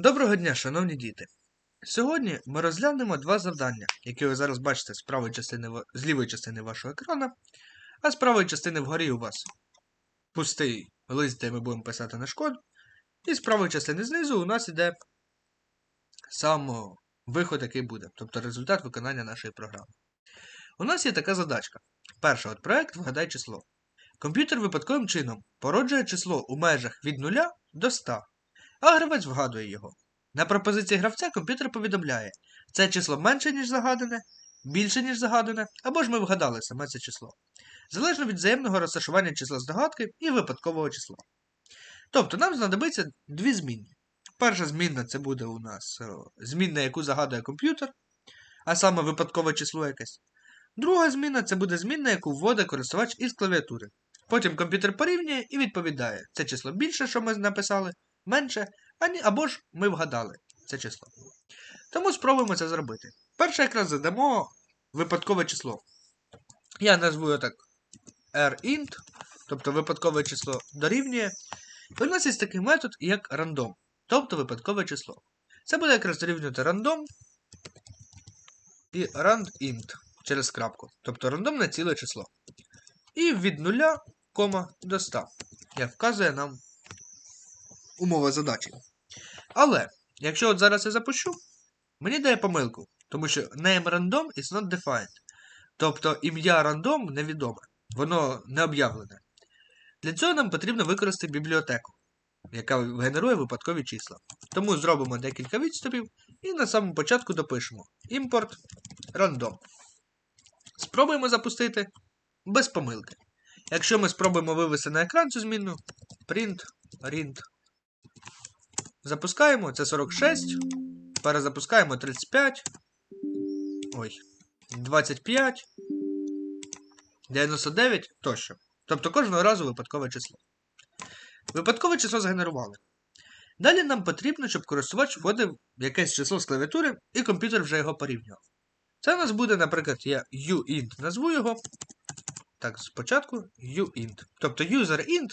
Доброго дня, шановні діти! Сьогодні ми розглянемо два завдання, які ви зараз бачите з правої частини з лівої частини вашого екрана, а з правої частини вгорі у вас пустий лист, де ми будемо писати наш код. І з правої частини знизу у нас іде сам виход, який буде, тобто результат виконання нашої програми. У нас є така задачка. Перша от проект Вгадай число. Комп'ютер випадковим чином породжує число у межах від 0 до 100, а гравець вгадує його. На пропозиції гравця комп'ютер повідомляє, це число менше, ніж загадане, більше, ніж загадане, або ж ми вгадали саме це число. Залежно від взаємного розташування числа здогадки і випадкового числа. Тобто нам знадобиться дві змінні. Перша змінна це буде у нас е, змінна, яку загадує комп'ютер, а саме випадкове число якесь. Друга зміна це буде змінна, яку вводить користувач із клавіатури. Потім комп'ютер порівнює і відповідає, це число більше, що ми написали, менше, або ж ми вгадали це число. Тому спробуємо це зробити. Перше якраз задамо випадкове число. Я назву його так rint, тобто випадкове число дорівнює. І у нас є такий метод, як random, тобто випадкове число. Це буде якраз дорівнювати random і randint через крапку, тобто рандомне ціле число. І від 0, кома до 100, як вказує нам умова задачі. Але, якщо от зараз я запущу, мені дає помилку, тому що name random is not defined. Тобто ім'я рандом невідоме, воно не об'явлене. Для цього нам потрібно використати бібліотеку, яка генерує випадкові числа. Тому зробимо декілька відступів і на самому початку допишемо import random. Спробуємо запустити без помилки. Якщо ми спробуємо вивести на екран цю змінну, print, rint. Запускаємо, це 46. Перезапускаємо 35. Ой. 25. 99 тощо. Тобто кожного разу випадкове число. Випадкове число згенерували. Далі нам потрібно, щоб користувач вводив якесь число з клавіатури, і комп'ютер вже його порівнював. Це у нас буде, наприклад, я uint назву його. Так, спочатку uint. Тобто userInt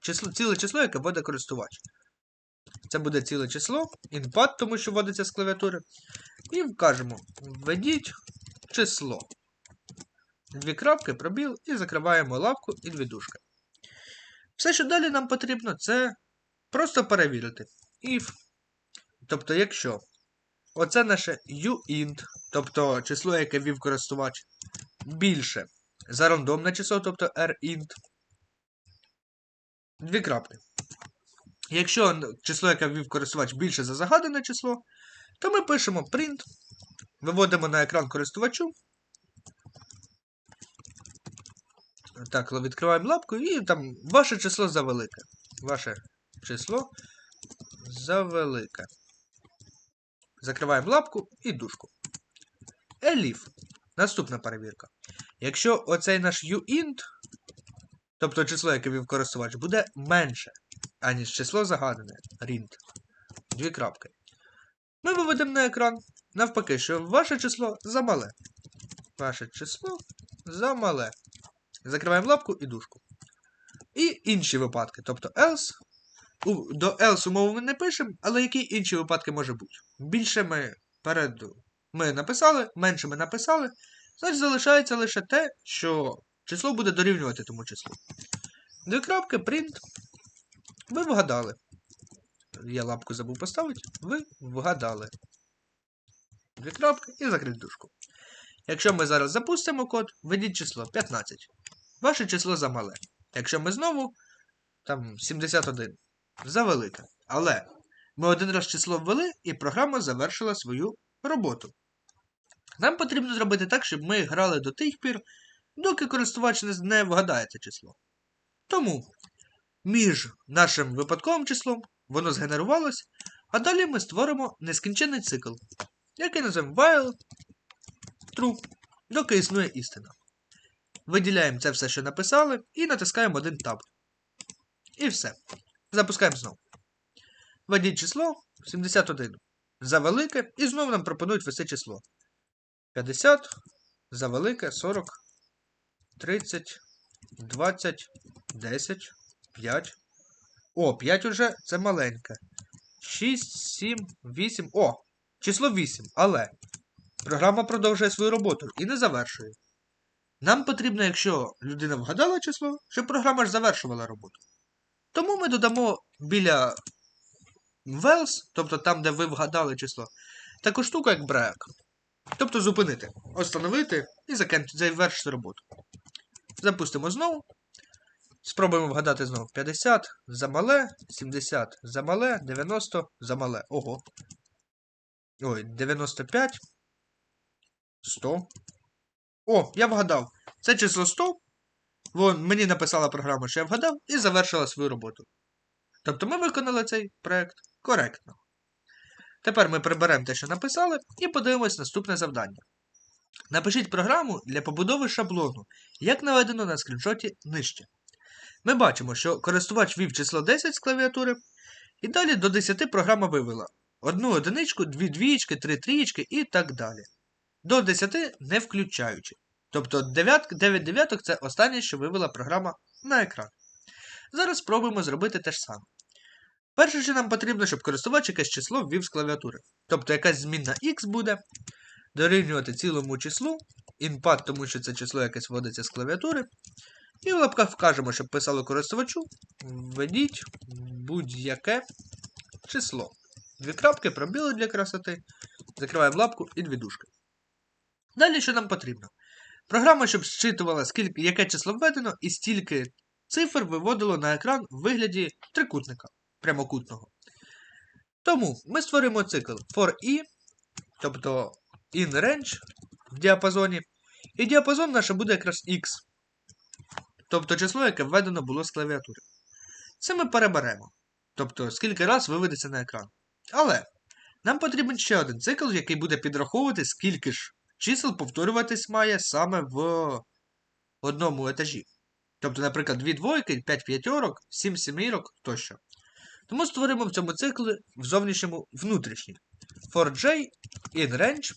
число, ціле число, яке вводить користувач. Це буде ціле число, input, тому що вводиться з клавіатури. І вкажемо введіть число. Дві крапки, пробіл, і закриваємо лапку і дві дужки. Все, що далі нам потрібно, це просто перевірити. If. Тобто, якщо оце наше uint, тобто число, яке ввів користувач, більше за рандомне число, тобто rint. Дві крапки. Якщо число, яке ввів користувач, більше за загадане число, то ми пишемо print, виводимо на екран користувачу. Так, відкриваємо лапку і там ваше число завелике. Ваше число завелике. Закриваємо лапку і дужку. Elif. Наступна перевірка. Якщо оцей наш uint, тобто число, яке вів користувач, буде менше, аніж число загадане rint. Дві крапки. Ми виведемо на екран. Навпаки, що ваше число замале. Ваше число замале. Закриваємо лапку і дужку. І інші випадки. Тобто else. У, до else умови ми не пишемо, але які інші випадки може бути? Більше ми перед ми написали, менше ми написали. Значить залишається лише те, що число буде дорівнювати тому числу. Дві крапки, print. Ви вгадали. Я лапку забув поставити. Ви вгадали. Дві крапки і закрити дужку. Якщо ми зараз запустимо код, введіть число 15. Ваше число замале. Якщо ми знову, там 71. Завелике. Але ми один раз число ввели, і програма завершила свою роботу. Нам потрібно зробити так, щоб ми грали до тих пір, доки користувач не- не вгадає це число. Тому між нашим випадковим числом воно згенерувалось, а далі ми створимо нескінчений цикл, який називаємо while true, доки існує істина. Виділяємо це все, що написали, і натискаємо один таб. І все. Запускаємо знову. Введіть число 71. Завелике, і знову нам пропонують ввести число. 50, завелике, 40, 30, 20, 10, 5. О, 5 уже це маленьке. 6, 7, 8. О! Число 8. Але програма продовжує свою роботу і не завершує. Нам потрібно, якщо людина вгадала число, щоб програма ж завершувала роботу. Тому ми додамо біля Wells, тобто там, де ви вгадали число, таку штуку, як break. Тобто зупинити, остановити і завершити роботу. Запустимо знову. Спробуємо вгадати знову. 50 замале, 70 замале, 90 замале. Ого. Ой, 95. 100. О, я вгадав. Це число 100. Вон, мені написала програма, що я вгадав, і завершила свою роботу. Тобто ми виконали цей проект коректно. Тепер ми приберемо те, що написали, і подивимось наступне завдання. Напишіть програму для побудови шаблону, як наведено на скріншоті нижче. Ми бачимо, що користувач ввів число 10 з клавіатури, і далі до 10 програма вивела одну одиничку, дві двієчки, три трієчки і так далі. До 10 не включаючи. Тобто 9, 9 дев'яток це останнє, що вивела програма на екран. Зараз спробуємо зробити те ж саме. Перше, що нам потрібно, щоб користувач якесь число ввів з клавіатури. Тобто якась змінна x буде дорівнювати цілому числу, інпад, тому що це число якесь вводиться з клавіатури. І в лапках вкажемо, щоб писало користувачу. Введіть будь-яке число. Дві крапки, пробіли для красоти. Закриваємо лапку і дві дужки. Далі що нам потрібно? Програма, щоб зчитувала, скільки, яке число введено, і стільки цифр виводило на екран в вигляді трикутника прямокутного. Тому ми створимо цикл for i, тобто in range в діапазоні. І діапазон наш буде якраз x. Тобто число, яке введено було з клавіатури. Це ми переберемо. Тобто, скільки раз виведеться на екран. Але нам потрібен ще один цикл, який буде підраховувати, скільки ж чисел повторюватись має саме в одному етажі. Тобто, наприклад, 2 двойки, 5 п'ятьорок, 7 семірок тощо. Тому створимо в цьому циклі в зовнішньому внутрішній. For j in range.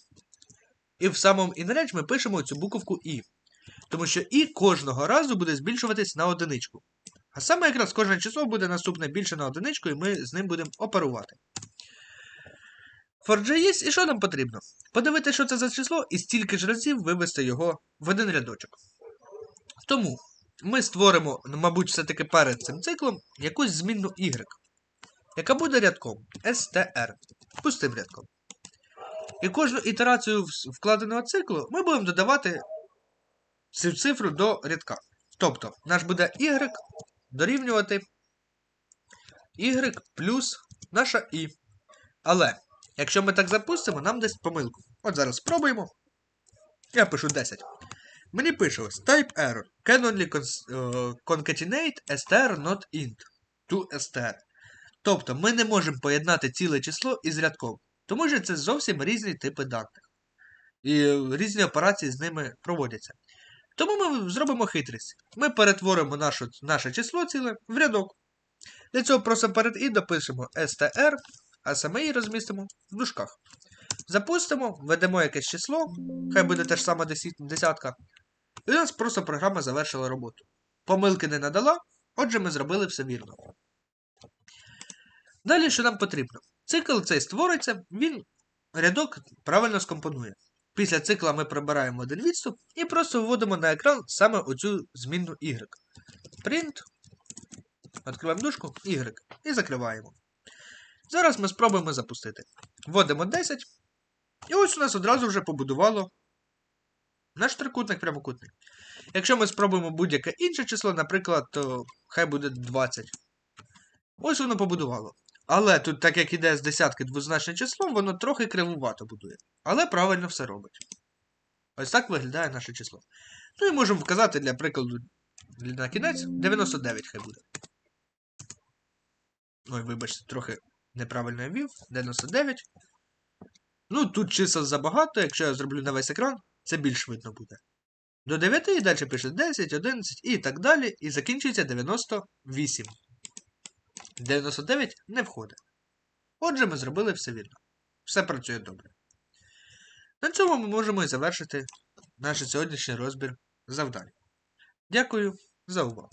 І в самому in range ми пишемо цю буковку i. Тому що і кожного разу буде збільшуватись на одиничку. А саме якраз кожне число буде наступне більше на одиничку, і ми з ним будемо оперувати. For j і що нам потрібно? Подивити, що це за число, і стільки ж разів вивести його в один рядочок. Тому ми створимо, ну, мабуть, все-таки перед цим циклом якусь змінну y, яка буде рядком str, пустим рядком. І кожну ітерацію вкладеного циклу ми будемо додавати цю цифру до рядка. Тобто, наш буде y дорівнювати y плюс наша i. Але, якщо ми так запустимо, нам дасть помилку. От зараз спробуємо. Я пишу 10. Мені пише ось type error. Can only е, concatenate str not int to str. Тобто ми не можемо поєднати ціле число із рядком, тому що це зовсім різні типи даних. І різні операції з ними проводяться. Тому ми зробимо хитрість. Ми перетворимо нашу, наше число ціле в рядок. Для цього просто перед і допишемо str, а саме і розмістимо в дужках. Запустимо, введемо якесь число, хай буде те ж саме десятка. І у нас просто програма завершила роботу. Помилки не надала, отже, ми зробили все вірно. Далі, що нам потрібно? Цикл цей створиться, він рядок правильно скомпонує. Після цикла ми прибираємо один відступ і просто вводимо на екран саме оцю змінну y. Print. Відкриваємо дужку y і закриваємо. Зараз ми спробуємо запустити. Вводимо 10. І ось у нас одразу вже побудувало наш трикутник прямокутник. Якщо ми спробуємо будь-яке інше число, наприклад, то хай буде 20. Ось воно побудувало. Але тут, так як іде з десятки двозначне число, воно трохи кривувато будує. Але правильно все робить. Ось так виглядає наше число. Ну і можемо вказати для прикладу на кінець 99 хай буде. Ой, вибачте, трохи неправильно я ввів. 99. Ну, тут чисел забагато, якщо я зроблю на весь екран, це більш видно буде. До 9 і далі пише 10, 11 і так далі, і закінчується 98. 99 не входить. Отже, ми зробили все вірно. Все працює добре. На цьому ми можемо і завершити наш сьогоднішній розбір завдань. Дякую за увагу.